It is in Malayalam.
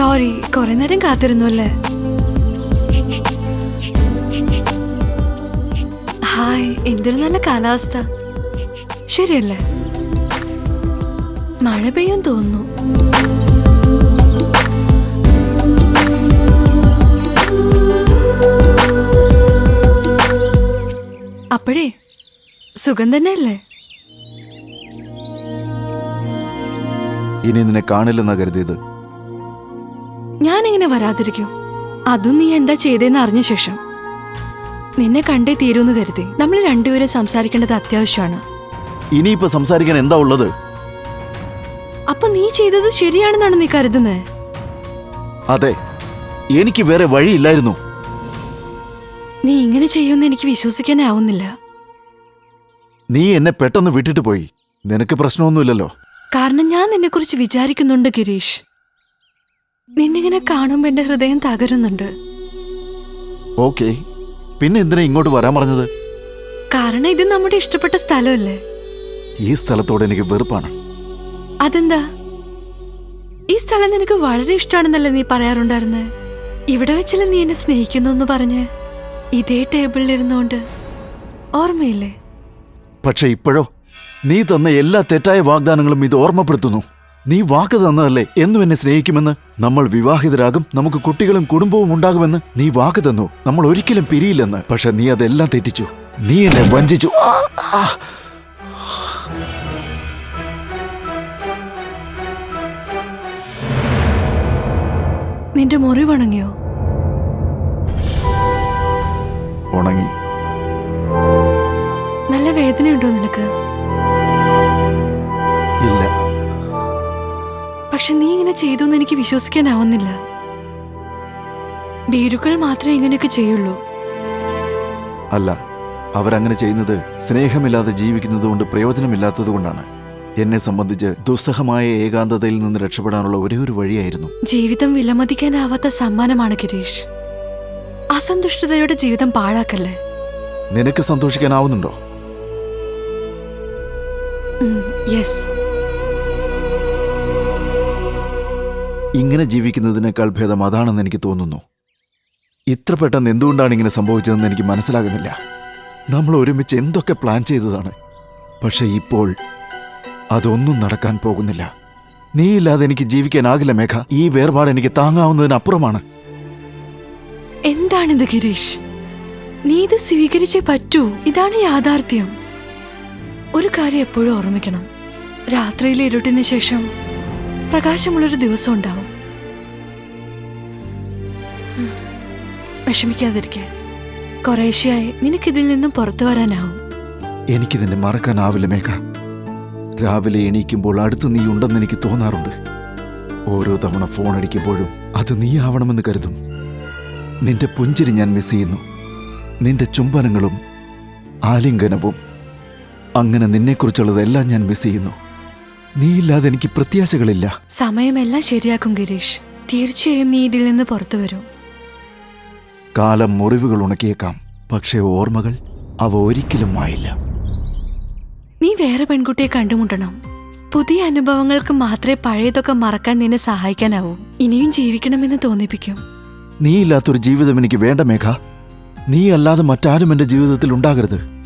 സോറി കുറെ നേരം കാത്തിരുന്നു അല്ലേ? ഹായ് എന്തൊരു നല്ല കാലാവസ്ഥ. ശരിയല്ലേ? മഴ പെയ്യും തോന്നുന്നു. അപ്പോഴേ സുഖം തന്നെയല്ലേ? ഇനി നിന്നെ കാണില്ലെന്നാ കരുതിയത്. എങ്ങനെ വരാതിരിക്കും. അതും നീ എന്താ ചെയ്തേന്ന് അറിഞ്ഞ ശേഷം. നിന്നെ കണ്ടേ തീരൂന്ന് കരുതി. നമ്മൾ രണ്ടുപേരും സംസാരിക്കേണ്ടത് അത്യാവശ്യമാണ്. ഇനിയിപ്പോ സംസാരിക്കാൻ എന്താ ഉള്ളത്? അപ്പൊ നീ ചെയ്തത് ശരിയാണെന്നാണ് നീ കരുതുന്നത് അതെ. എനിക്ക് വേറെ വഴിയില്ലായിരുന്നു. നീ ഇങ്ങനെ ചെയ്യുമെന്ന് എനിക്ക് വിശ്വസിക്കാനേ ആവുന്നില്ല. നീ എന്നെ പെട്ടെന്ന് വിട്ടിട്ട് പോയി. നിനക്ക് പ്രശ്നമൊന്നുമില്ലല്ലോ. കാരണം ഞാൻ നിന്നെക്കുറിച്ച് വിചാരിക്കുന്നുണ്ട് ഗിരീഷ്. നിന്നിങ്ങനെ കാണുമ്പോ എന്റെ ഹൃദയം തകരുന്നുണ്ട്. ഓക്കെ. പിന്നെ എന്തിനാ ഇങ്ങോട്ട് വരാൻ പറഞ്ഞത്? കാരണം ഇത് നമ്മുടെ ഇഷ്ടപ്പെട്ട സ്ഥലമല്ലേ? ഈ സ്ഥലത്തോട് എനിക്ക് വെറുപ്പാണ്. അതെന്താ? ഈ സ്ഥലം നിനക്ക് വളരെ ഇഷ്ടമാണെന്നല്ലേ നീ പറയാറുണ്ടായിരുന്നേ? ഇവിടെ വെച്ചല്ലേ നീ എന്നെ സ്നേഹിക്കുന്നു എന്ന് പറഞ്ഞ്? ഇതേ ടേബിളിൽ ഇരുന്നോണ്ട്. ഓർമ്മയില്ലേ? പക്ഷെ ഇപ്പോഴോ നീ തന്ന എല്ലാ തെറ്റായ വാഗ്ദാനങ്ങളും ഇത് ഓർമ്മപ്പെടുത്തുന്നു. നീ വാക്ക് തന്നതല്ലേ? എന്നും എന്നെ സ്നേഹിക്കുമെന്ന്? നമ്മൾ വിവാഹിതരാകും നമുക്ക് കുട്ടികളും കുടുംബവും ഉണ്ടാകുമെന്ന് നീ വാക്ക് തന്നു. നമ്മൾ ഒരിക്കലും പിരിയില്ലെന്ന്. പക്ഷെ നീ അതെല്ലാം തെറ്റിച്ചു. നീ എന്നെ വഞ്ചിച്ചു. നിന്റെ മുറിവണങ്ങിയോ ഉണങ്ങി. നല്ല വേദനയുണ്ടോ നിനക്ക്? പക്ഷെ നീ ഇങ്ങനെ ചെയ്തു എന്ന് എനിക്ക് വിശ്വസിക്കാനാവുന്നില്ല. ഭീരുക്കൾ മാത്രമേ ഇങ്ങനെയൊക്കെ ചെയ്യുള്ളൂ. അല്ല അവരങ്ങനെ ചെയ്യുന്നത് സ്നേഹമില്ലാതെ ജീവിക്കുന്നത് കൊണ്ട് പ്രയോജനമില്ലാത്തത് കൊണ്ടാണ്. എന്നെ സംബന്ധിച്ച് ദുസ്സഹമായ ഏകാന്തതയിൽ നിന്ന് രക്ഷപ്പെടാനുള്ള ഒരേ ഒരു വഴിയായിരുന്നു. ജീവിതം വിലമതിക്കാനാവാത്ത സമ്മാനമാണ് ഗിരീഷ്. അസന്തുഷ്ടതയുടെ ജീവിതം പാഴാക്കല്ലേ? നിനക്ക് സന്തോഷിക്കാനാവുന്നുണ്ടോ? യെസ് ഇങ്ങനെ ജീവിക്കുന്നതിനേക്കാൾ ഭേദം അതാണെന്ന് എനിക്ക് തോന്നുന്നു. ഇത്ര പെട്ടെന്ന് എന്തുകൊണ്ടാണ് ഇങ്ങനെ സംഭവിച്ചതെന്ന് എനിക്ക് മനസ്സിലാകുന്നില്ല. നമ്മൾ ഒരുമിച്ച് എന്തൊക്കെ പ്ലാൻ ചെയ്തതാണ്. പക്ഷേ ഇപ്പോൾ അതൊന്നും നടക്കാൻ പോകുന്നില്ല. നീയില്ലാതെ എനിക്ക് ജീവിക്കാനാകില്ല മേഘ. ഈ വേർപാട് എനിക്ക് താങ്ങാവുന്നതിനപ്പുറമാണ്. എന്താണിത് ഗിരീഷ്? നീ ഇത് സ്വീകരിച്ചേ പറ്റൂ. ഇതാണ് യാഥാർത്ഥ്യം. ഒരു കാര്യം എപ്പോഴും ഓർമ്മിക്കണം. രാത്രിയിലെ ഇരുട്ടിന് ശേഷം പ്രകാശമുള്ളൊരു ദിവസം ഉണ്ടാവും. വിഷമിക്കാതിരിക്കെ. കുറേശ്ശെയായി നിനക്കിതിൽ നിന്നും പുറത്തു വരാനാവും. എനിക്കിതിനെ മറക്കാനാവില്ല മേഘ. രാവിലെ എണീക്കുമ്പോൾ അടുത്ത് നീ ഉണ്ടെന്ന് എനിക്ക് തോന്നാറുണ്ട്. ഓരോ തവണ ഫോൺ അടിക്കുമ്പോഴും അത് നീ ആവണമെന്ന് കരുതും. നിന്റെ പുഞ്ചിരി ഞാൻ മിസ് ചെയ്യുന്നു. നിന്റെ ചുംബനങ്ങളും ആലിംഗനവും. അങ്ങനെ നിന്നെക്കുറിച്ചുള്ളതെല്ലാം ഞാൻ മിസ് ചെയ്യുന്നു. നീയില്ലാതെ എനിക്ക് പ്രത്യാശകളില്ല. സമയമെല്ലാം ശരിയാക്കും ഗിരീഷ്. തീർച്ചയായും നീ ഇതിൽ നിന്ന് പുറത്തു വരും. കാലം മുറിവുകൾ ഉണക്കിയേക്കാം. പക്ഷേ ഓർമ്മകൾ അവ ഒരിക്കലും മായില്ല. നീ വേറെ പെൺകുട്ടിയെ കണ്ടുമുട്ടണം. പുതിയ അനുഭവങ്ങൾക്ക് മാത്രമേ പഴയതൊക്കെ മറക്കാൻ നിന്നെ സഹായിക്കാനാവൂ. ഇനിയും ജീവിക്കണമെന്ന് തോന്നിപ്പിക്കും. നീയില്ലാത്തൊരു ജീവിതം എനിക്ക് വേണ്ട മേഘ. നീ അല്ലാതെ മറ്റാരും എന്റെ ജീവിതത്തിൽ ഉണ്ടാകരുത്.